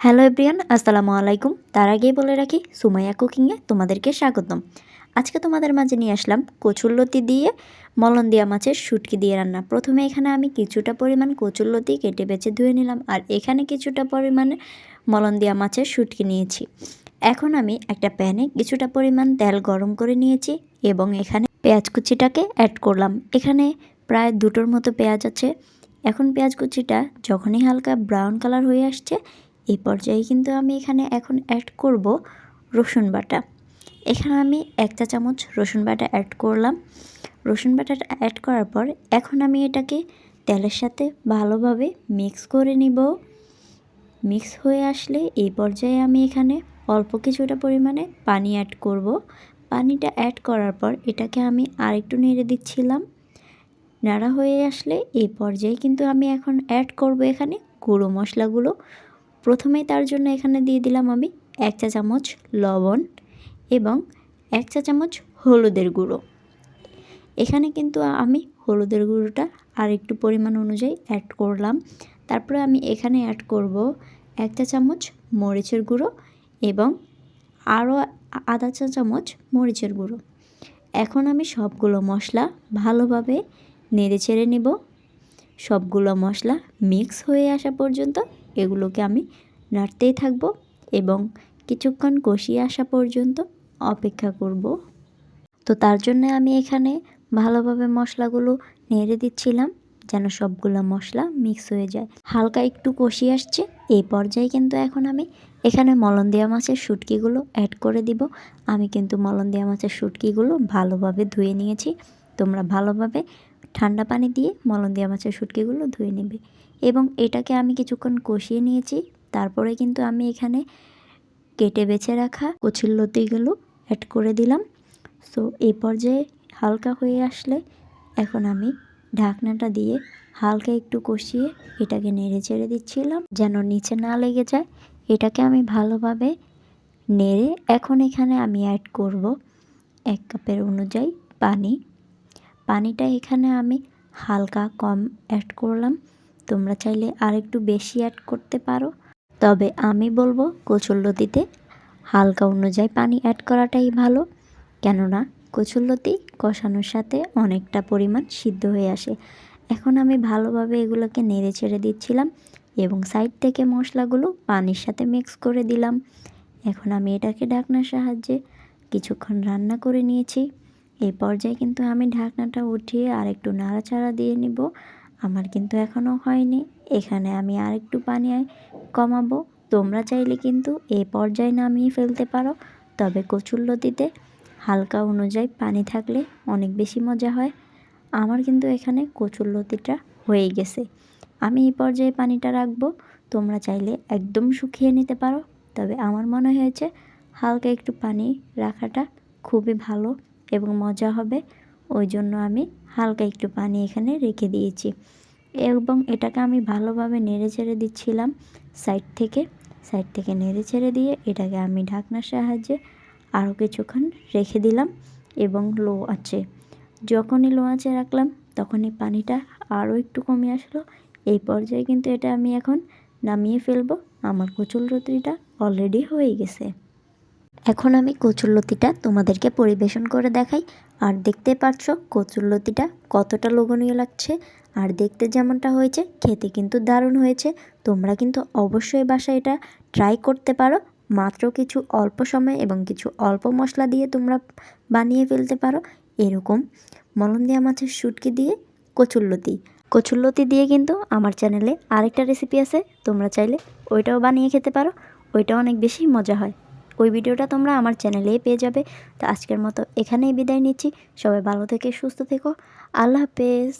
Hello everyone আসসালামু আলাইকুম। তার আগেই বলে রাখি, সুমাইয়া কুকিংয়ে তোমাদেরকে স্বাগতম। আজকে তোমাদের মাঝে নিয়ে আসলাম কচুরলতি দিয়ে মলন দিয়া মাছের শুটকি দিয়ে রান্না। প্রথমে এখানে আমি কিছুটা পরিমাণ কচুরলতি কেটে বেছে ধুয়ে নিলাম আর এখানে কিছুটা পরিমাণে মলন দিয়া মাছের শুটকি নিয়েছি। এখন আমি একটা প্যানে কিছুটা পরিমাণ তেল গরম করে নিয়েছি এবং এখানে পেঁয়াজ কুচিটাকে অ্যাড করলাম। এখানে প্রায় দুটোর মতো পেঁয়াজ আছে। এখন পেঁয়াজ কুচিটা যখনই হালকা ব্রাউন কালার হয়ে আসছে এই পর্যায়ে কিন্তু আমি এখানে এখন অ্যাড করব রসুন বাটা। এখানে আমি এক চা চামচ রসুন বাটা অ্যাড করলাম। রসুন বাটাটা অ্যাড করার পর এখন আমি এটাকে তেলের সাথে ভালোভাবে মিক্স করে নিব। মিক্স হয়ে আসলে এই পর্যায়ে আমি এখানে অল্প কিছুটা পরিমাণে পানি অ্যাড করব। পানিটা অ্যাড করার পর এটাকে আমি আরেকটু নেড়ে দিচ্ছিলাম। নাড়া হয়ে আসলে এই পর্যায়ে কিন্তু আমি এখন অ্যাড করব এখানে গুঁড়ো মশলাগুলো। প্রথমেই তার জন্য এখানে দিয়ে দিলাম আমি এক চা চামচ লবণ এবং এক চা চামচ হলুদের গুঁড়ো। এখানে কিন্তু আমি হলুদের গুঁড়োটা আর একটু পরিমাণ অনুযায়ী অ্যাড করলাম। তারপরে আমি এখানে অ্যাড করব এক চা চামচ মরিচের গুঁড়ো এবং আরও আধা চা চামচ মরিচের গুঁড়ো। এখন আমি সবগুলো মশলা ভালোভাবে নেড়ে ছেড়ে নেব। সবগুলো মশলা মিক্স হয়ে আসা পর্যন্ত এগুলোকে আমি নাড়তেই থাকব এবং কিছুক্ষণ কষিয়ে আসা পর্যন্ত অপেক্ষা করব। তো তার জন্য আমি এখানে ভালোভাবে মশলাগুলো নেড়ে দিচ্ছিলাম যেন সবগুলো মশলা মিক্স হয়ে যায়। হালকা একটু কষিয়ে আসছে, এই পর্যায়ে কিন্তু এখন আমি এখানে মলন দেওয়া মাছের শুটকিগুলো অ্যাড করে দিব। আমি কিন্তু মলন দেওয়া মাছের শুটকিগুলো ভালোভাবে ধুয়ে নিয়েছি। তোমরা ভালোভাবে ঠান্ডা পানি দিয়ে মলন দেওয়া মাছের শুটকিগুলো ধুয়ে নেবে। এবং এটাকে আমি কিছুক্ষণ কষিয়ে নিয়েছি। তারপরে কিন্তু আমি এখানে কেটে বেছে রাখা কচির লতিগুলো অ্যাড করে দিলাম। সো এই পর্যায়ে হালকা হয়ে আসলে এখন আমি ঢাকনাটা দিয়ে হালকা একটু কষিয়ে এটাকে নেড়ে চেড়ে দিচ্ছিলাম যেন নিচে না লেগে যায়। এটাকে আমি ভালোভাবে নেড়ে এখন এখানে আমি অ্যাড করব এক কাপের অনুযায়ী পানি। পানিটা এখানে আমি হালকা কম অ্যাড করলাম। তোমরা চাইলে আর একটু বেশি অ্যাড করতে পারো। তবে আমি বলব কচুরলতিতে হালকা অনুযায়ী পানি অ্যাড করাটাই ভালো। কেননা কচুরলতি কষানোর সাথে অনেকটা পরিমাণ সিদ্ধ হয়ে আসে। এখন আমি ভালোভাবে এগুলোকে নেড়ে ছেড়ে দিচ্ছিলাম এবং সাইড থেকে মশলাগুলো পানির সাথে মিক্স করে দিলাম। এখন আমি এটাকে ঢাকনার সাহায্যে কিছুক্ষণ রান্না করে নিয়েছি। এই পর্যায়ে কিন্তু আমি ঢাকনাটা উঠিয়ে আর একটু নাড়াচাড়া দিয়ে নিব। আমার কিন্তু এখনও হয়নি। এখানে আমি আর একটু পানি কমাবো। তোমরা চাইলে কিন্তু এই পর্যায়ে নামিয়ে ফেলতে পারো। তবে কচুরলতিতে হালকা অনুযায়ী পানি থাকলে অনেক বেশি মজা হয়। আমার কিন্তু এখানে কচুরলতিটা হয়ে গেছে। আমি এই পর্যায়ে পানিটা রাখব। তোমরা চাইলে একদম শুকিয়ে নিতে পারো। তবে আমার মনে হয়েছে হালকা একটু পানি রাখাটা খুবই ভালো। এবং মজা হবে। ওই জন্য আমি হালকা একটু পানি এখানে রেখে দিয়েছি। এবং এটাকে আমি ভালোভাবে নেড়ে ছেড়ে দিচ্ছিলাম সাইড থেকে। সাইড থেকে নেড়ে ছেড়ে দিয়ে এটাকে আমি ঢাকনার সাহায্যে আরও কিছুক্ষণ রেখে দিলাম এবং লো আছে যখনই লো আছে রাখলাম, তখনই পানিটা আরও একটু কমে আসলো। এই পর্যায়ে কিন্তু এটা আমি এখন নামিয়ে ফেলব। আমার কচুর রুটিটা অলরেডি হয়ে গেছে। এখন আমি কচুরলতিটা তোমাদেরকে পরিবেশন করে দেখাই। আর দেখতে পাচ্ছ কচুরলতিটা কতটা লোভনীয় লাগছে। আর দেখতে যেমনটা হয়েছে, খেতে কিন্তু দারুণ হয়েছে। তোমরা কিন্তু অবশ্যই বাসায় এটা ট্রাই করতে পারো। মাত্র কিছু অল্প সময় এবং কিছু অল্প মশলা দিয়ে তোমরা বানিয়ে ফেলতে পারো। এরকম মলন দেওয়া মাছের শুটকি দিয়ে কচুরলতি কচুরলতি দিয়ে কিন্তু আমার চ্যানেলে আরেকটা রেসিপি আছে। তোমরা চাইলে ওইটাও বানিয়ে খেতে পারো। ওইটা অনেক বেশি মজা হয়। ওই ভিডিওটা তোমরা আমার চ্যানেলেই পেয়ে যাবে। তো আজকের মতো এখানেই বিদায় নিচ্ছি। সবাই ভালো থেকে সুস্থ থেকো। আল্লাহ হাফেজ।